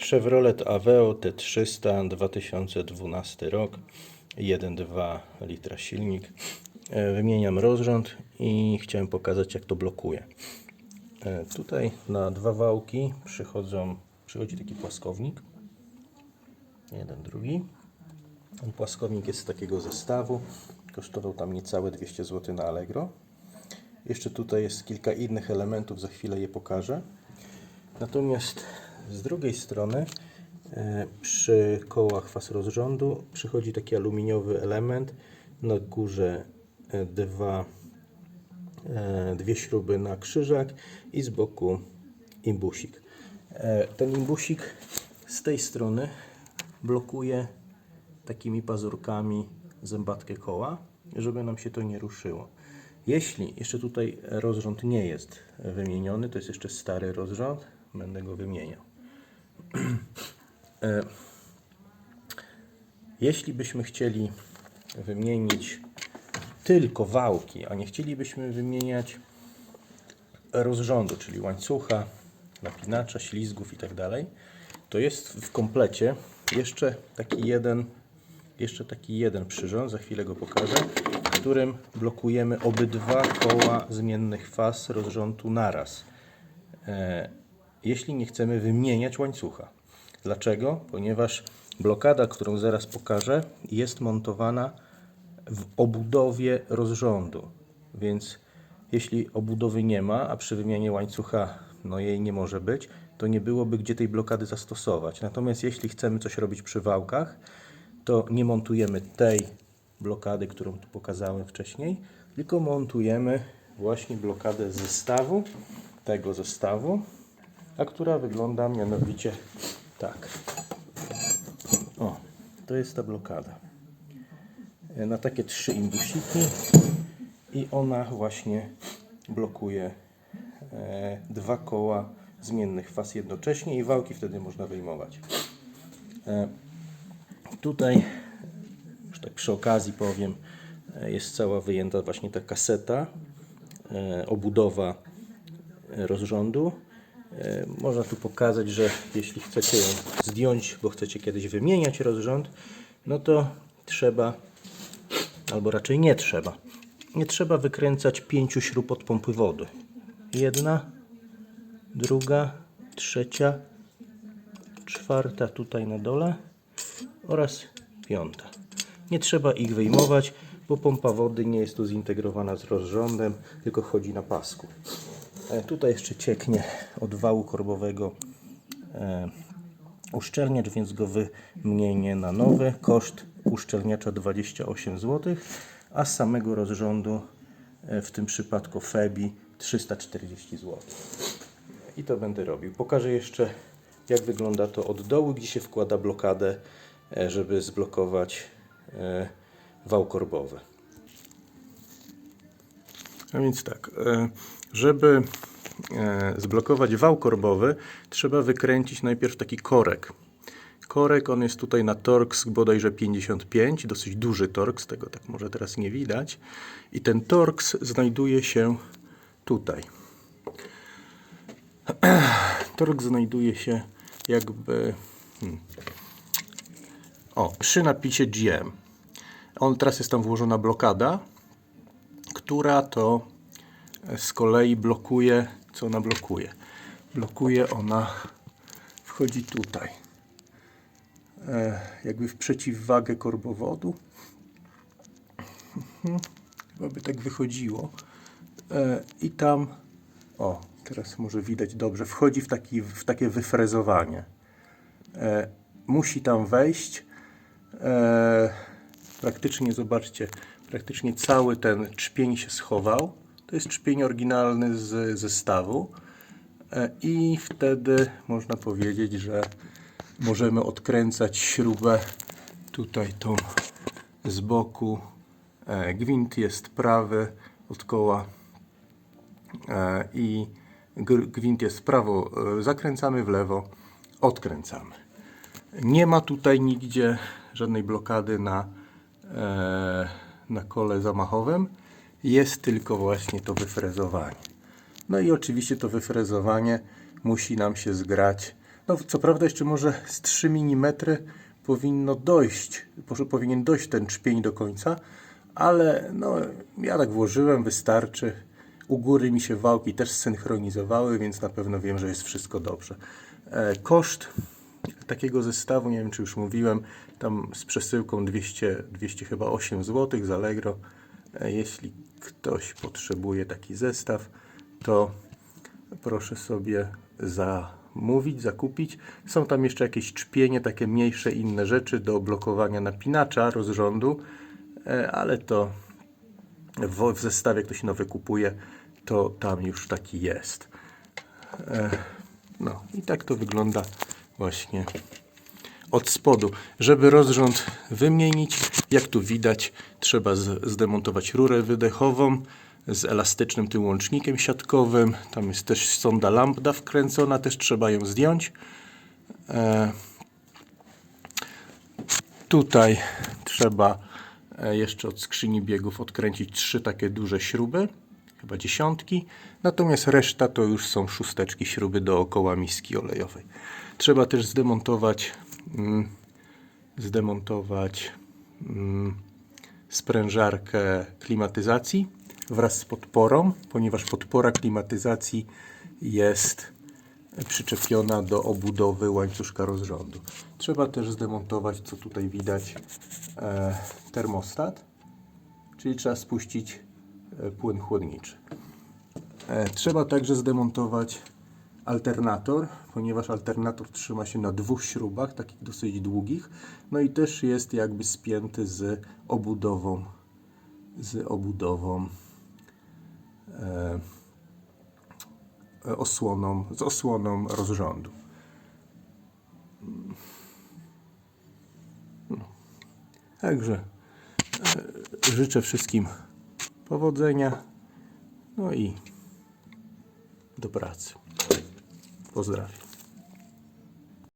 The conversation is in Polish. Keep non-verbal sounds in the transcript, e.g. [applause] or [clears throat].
Chevrolet Aveo T300 2012 rok 1,2 litra silnik. E, Wymieniam rozrząd i chciałem pokazać jak to blokuje. E, Tutaj na dwa wałki przychodzą, przychodzi taki płaskownik. Jeden, drugi. Ten płaskownik jest z takiego zestawu. Kosztował tam niecałe 200 zł na Allegro. Jeszcze tutaj jest kilka innych elementów, za chwilę je pokażę. Natomiast z drugiej strony e, przy kołach faz rozrządu przychodzi taki aluminiowy element. Na górze e, dwa, e, dwie śruby na krzyżak i z boku imbusik. Ten imbusik z tej strony blokuje takimi pazurkami zębatkę koła, żeby nam się to nie ruszyło. Jeśli jeszcze tutaj rozrząd nie jest wymieniony, to jest jeszcze stary rozrząd, będę go wymieniał. [clears throat] E, Jeśli byśmy chcieli wymienić tylko wałki, a nie chcielibyśmy wymieniać rozrządu, czyli łańcucha, napinacza, ślizgów i tak to jest w komplecie jeszcze taki jeden, jeszcze taki jeden przyrząd, za chwilę go pokażę, którym blokujemy obydwa koła zmiennych faz rozrządu naraz. Jeśli nie chcemy wymieniać łańcucha. Dlaczego? Ponieważ blokada, którą zaraz pokażę, jest montowana w obudowie rozrządu. Więc jeśli obudowy nie ma, a przy wymianie łańcucha no jej nie może być, to nie byłoby gdzie tej blokady zastosować. Natomiast jeśli chcemy coś robić przy wałkach, to nie montujemy tej blokady, którą tu pokazałem wcześniej, tylko montujemy właśnie blokadę zestawu, tego zestawu, a która wygląda mianowicie tak. O, to jest ta blokada. E, Na takie trzy imbusiki i ona właśnie blokuje e, dwa koła zmiennych faz jednocześnie i wałki wtedy można wyjmować. E, tutaj, już tak przy okazji powiem, jest cała wyjęta właśnie ta kaseta, obudowa rozrządu. E, Można tu pokazać, że jeśli chcecie ją zdjąć, bo chcecie kiedyś wymieniać rozrząd, no to trzeba, albo raczej nie trzeba, nie trzeba wykręcać pięciu śrub od pompy wody. Jedna, druga, trzecia, czwarta tutaj na dole oraz piąta. Nie trzeba ich wyjmować, bo pompa wody nie jest tu zintegrowana z rozrządem, tylko chodzi na pasku. E, Tutaj jeszcze cieknie od wału korbowego e, uszczelniacz, więc go wymienię na nowy. Koszt uszczelniacza 28 zł, a z samego rozrządu e, w tym przypadku Febi 340 zł. I to będę robił. Pokażę jeszcze jak wygląda to od dołu, gdzie się wkłada blokadę, żeby zblokować wał korbowy. A więc tak, e, żeby e, zblokować wał korbowy, trzeba wykręcić najpierw taki korek. Korek, on jest tutaj na Torx bodajże 55, dosyć duży Torx, tego tak może teraz nie widać. I ten Torx znajduje się tutaj. [clears throat] Torx znajduje się jakby hmm, o, przy napisie GM. On teraz jest tam włożona blokada, która to z kolei blokuje, co ona blokuje? Blokuje ona, wchodzi tutaj, e, jakby w przeciwwagę korbowodu. Mhm, Chyba by tak wychodziło. E, I tam, o, teraz może widać dobrze, wchodzi w, taki, w takie wyfrezowanie. E, musi tam wejść. Praktycznie, zobaczcie, praktycznie cały ten trzpień się schował. To jest trzpień oryginalny z zestawu. E, I wtedy można powiedzieć, że możemy odkręcać śrubę tutaj tą z boku. E, Gwint jest prawy od koła e, i gwint jest w prawo, zakręcamy w lewo, odkręcamy. Nie ma tutaj nigdzie żadnej blokady na, na kole zamachowym. Jest tylko właśnie to wyfrezowanie. No i oczywiście to wyfrezowanie musi nam się zgrać No, co prawda jeszcze może z 3 mm powinno dojść, powinien dojść ten czpień do końca, ale no, ja tak włożyłem, wystarczy. U góry mi się wałki też synchronizowały, więc na pewno wiem, że jest wszystko dobrze. E, koszt takiego zestawu, nie wiem czy już mówiłem, tam z przesyłką 200, 200 chyba 8 zł z Allegro. E, Jeśli ktoś potrzebuje taki zestaw, to proszę sobie zamówić, zakupić. Są tam jeszcze jakieś czpienie, takie mniejsze inne rzeczy do blokowania napinacza rozrządu, e, ale to w, w zestawie ktoś nowy kupuje, to tam już taki jest. E, No i tak to wygląda właśnie od spodu. Żeby rozrząd wymienić, jak tu widać, trzeba zdemontować rurę wydechową z elastycznym tym łącznikiem siatkowym. Tam jest też sonda lambda wkręcona, też trzeba ją zdjąć. E, tutaj trzeba e, jeszcze od skrzyni biegów odkręcić trzy takie duże śruby, chyba dziesiątki. Natomiast reszta to już są szósteczki śruby dookoła miski olejowej. Trzeba też zdemontować, mm, zdemontować mm, sprężarkę klimatyzacji wraz z podporą, ponieważ podpora klimatyzacji jest przyczepiona do obudowy łańcuszka rozrządu. Trzeba też zdemontować, co tutaj widać, e, termostat, czyli trzeba spuścić e, płyn chłodniczy. E, Trzeba także zdemontować alternator, ponieważ alternator trzyma się na dwóch śrubach, takich dosyć długich, no i też jest jakby spięty z obudową, z obudową e, osłoną, z osłoną rozrządu. No. Także e, życzę wszystkim powodzenia, no i do pracy. Pozdrawiam.